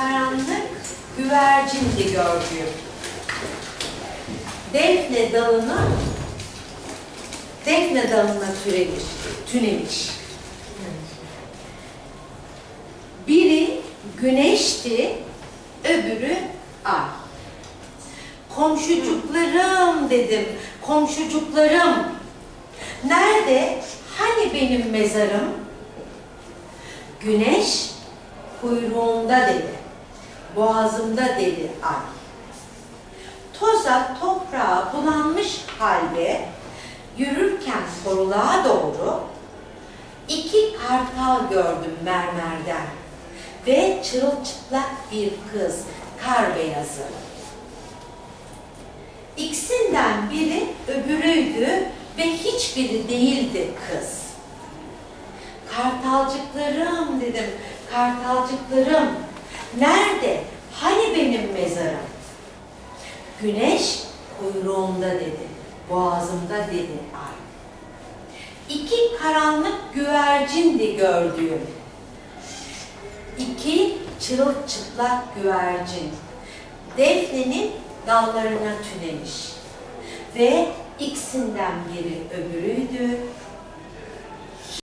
karanlık güvercindi gördüğüm. Defne dalına defne dalına türemiş, tünemiş. Biri güneşti, öbürü ay. Komşucuklarım dedim, komşucuklarım. Nerede, hani benim mezarım? Güneş kuyruğumda dedi, boğazımda dedi ay. Toza toprağa bulanmış halde yürürken koruluğa doğru iki kartal gördüm mermerden ve çırılçıplak bir kız kar beyazı. İkisinden biri öbürüydü ve hiçbiri değildi kız. Kartalcıklarım dedim, kartalcıklarım. Nerede? Hani benim mezarım? Güneş kuyruğumda dedi, boğazımda dedi ay. İki karanlık güvercindi gördüğüm. İki çırılçıplak güvercin. Defne'nin dallarına tünemiş. Ve ikisinden biri öbürüydü,